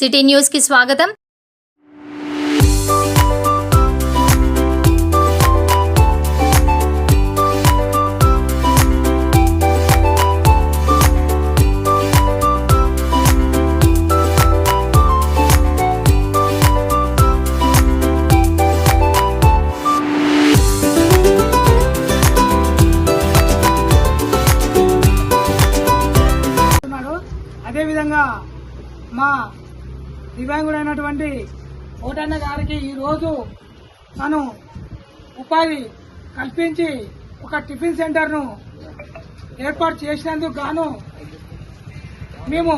City న్యూస్కి స్వాగతం. అదేవిధంగా మా దివ్యాంగుడైనటువంటి ఓటన్న గారికి ఈరోజు తను ఉపాధి కల్పించి ఒక టిఫిన్ సెంటర్ను ఏర్పాటు చేసినందుకు గాను మేము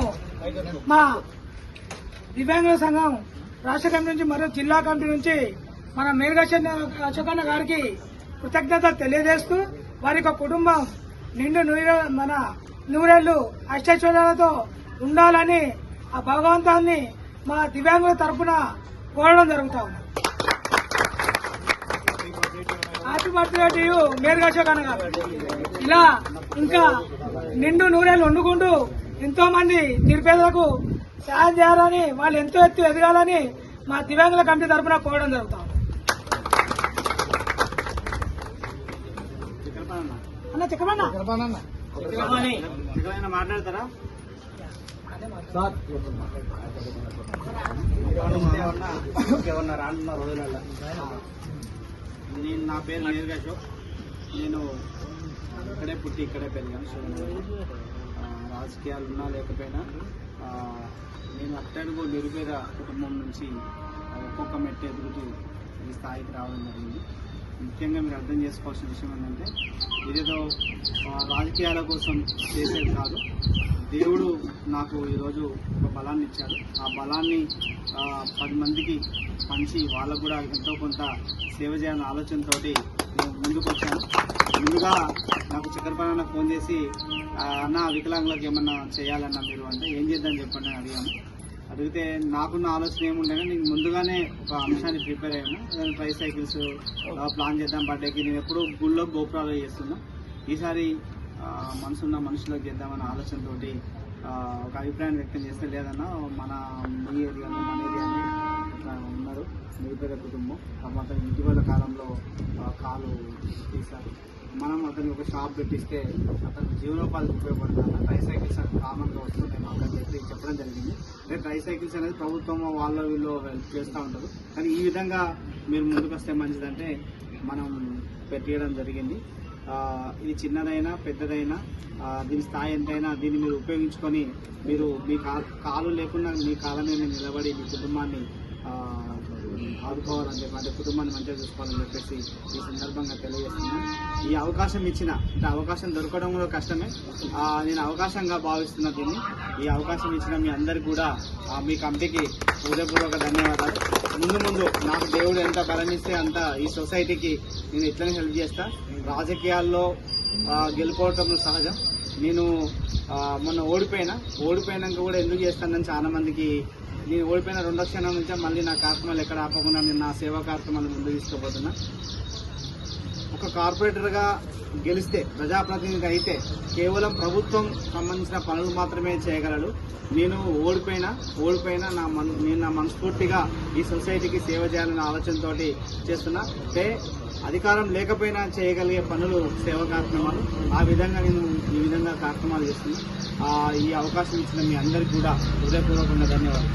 మా దివ్యాంగుల సంఘం రాష్ట్ర కమిటీ నుంచి మరియు జిల్లా కమిటీ నుంచి మన మేఘశన్న అశోకన్న గారికి కృతజ్ఞత తెలియజేస్తూ వారి యొక్క కుటుంబం నిండు నూరే మన నూరేళ్ళు అష్టైశ్వర్యాలతో ఉండాలని ఆ భగవంతాన్ని మా దివ్యాంగుల తరపున కోరడం జరుగుతా ఉంది. హ్యాపీ బర్త్డే టు యూ మేరుగా అశోకన్న గారు ఇలా ఇంకా నిండు నూరేళ్ళు వండుకుంటూ ఎంతో మంది నిరుపేదలకు సాయం చేయాలని వాళ్ళు ఎంతో ఎత్తు ఎదగాలని మా దివ్యాంగుల కమిటీ తరపున కోరడం జరుగుతాం అన్న చెప్పమన్నా మాట్లాడతారా? ఎవరన్నా రానున్న రోజులలో నేను నా పేరు నేరుగా అశోక్ నేను ఇక్కడే పుట్టి ఇక్కడే పెరిగాను. సో రాజకీయాలు ఉన్నా లేకపోయినా నేను అట్టడుగు నిరుపేద కుటుంబం నుంచి ఒక్కొక్క మెట్టు ఎదుగుతూ ఈ స్థాయికి రావడం జరిగింది. ముఖ్యంగా మీరు అర్థం చేసుకోవాల్సిన విషయం ఏంటంటే ఇదేదో రాజకీయాల కోసం చేసేది కాదు. దేవుడు నాకు ఈరోజు ఒక బలాన్ని ఇచ్చాడు. ఆ బలాన్ని పది మందికి పంచి వాళ్ళకు కూడా ఎంతో కొంత సేవ చేయాలన్న ఆలోచనతో నేను ముందుకు వచ్చాను. ముందుగా నాకు చక్రపాలన్న ఫోన్ చేసి "ఆ, అన్న వికలాంగులకు ఏమన్నా చేయాలన్నా మీరు అంటే ఏం చేద్దాం చెప్పండి అని అడిగాను. అడిగితే నాకున్న ఆలోచన ఏముండగా నేను ముందుగానే ఒక అంశాన్ని ప్రిపేర్ అయ్యాను. ట్రై సైకిల్స్ ప్లాన్ చేద్దాం బర్త్డేకి. నేను ఎప్పుడూ గుళ్ళో గోపురాలు చేస్తున్నా ఈసారి మనసున్న మనుషులకు చేద్దామన్న ఆలోచనతో ఒక అభిప్రాయం వ్యక్తం చేస్తే లేదన్నా మన మీ ఏరియా మన ఏరియా ఉన్నారు. నిరుపేద కుటుంబం. తర్వాత ఇటీవల కాలంలో కాలు తీశారు. మనం అతనికి ఒక షాప్ పెట్టిస్తే అతను జీవనోపాధికి ఉపయోగపడుతుంది? ట్రై సైకిల్స్ అని కామన్గా వస్తున్నాయి మాకు అని చెప్పి చెప్పడం జరిగింది. అంటే ట్రైసైకిల్స్ అనేది ప్రభుత్వం వాళ్ళ వీళ్ళు హెల్ప్ చేస్తూ ఉంటారు. కానీ ఈ విధంగా మీరు ముందుకు వస్తే మంచిదంటే మనం పెట్టేయడం జరిగింది. ఇది చిన్నదైనా పెద్దదైనా దీని స్థాయి ఎంతైనా దీన్ని మీరు ఉపయోగించుకొని మీరు మీ కా- కాలు లేకుండా మీ కాళ్ళ మీద నిలబడి మీ కుటుంబాన్ని ఆదుకోవాలని చెప్పి అంటే కుటుంబాన్ని మంచిగా చూసుకోవాలని చెప్పేసి ఈ సందర్భంగా తెలియజేస్తున్నాను. ఈ అవకాశం ఇచ్చిన అంటే అవకాశం దొరకడం కూడా కష్టమే. నేను అవకాశంగా భావిస్తున్నా దీన్ని. ఈ అవకాశం ఇచ్చిన మీ అందరికి కూడా మీ కమిటీకి హృదయపూర్వక ధన్యవాదాలు. ముందు ముందు నాకు దేవుడు ఎంత బలమిస్తే అంత ఈ సొసైటీకి నేను ఇట్లనే హెల్ప్ చేస్తా. రాజకీయాల్లో గెలుపోవటం సహజం. నేను మొన్న ఓడిపోయినా. ఓడిపోయినాక కూడా ఎందుకు చేస్తానని చాలామందికి నేను ఓడిపోయిన రెండో క్షణం నుంచే మళ్ళీ నా కార్యక్రమాలు ఎక్కడ ఆపకుండా నేను నా సేవా కార్యక్రమాలు ముందు తీసుకుపోతున్నా. ఒక కార్పొరేటర్గా గెలిస్తే ప్రజాప్రతినిధి అయితే కేవలం ప్రభుత్వం సంబంధించిన పనులు మాత్రమే చేయగలడు. నేను ఓడిపోయినా ఓడిపోయినా నా మన నేను నా మనస్ఫూర్తిగా ఈ సొసైటీకి సేవ చేయాలనే ఆలోచనతోటి చేస్తున్నా. అంటే అధికారం లేకపోయినా చేయగలిగే పనులు సేవ కార్యక్రమాలు. ఆ విధంగా నేను ఈ విధంగా కార్యక్రమాలు చేస్తున్నాను ఈ అవకాశం ఇచ్చిన మీ అందరికీ కూడా హృదయపూర్వకంగా ధన్యవాదాలు.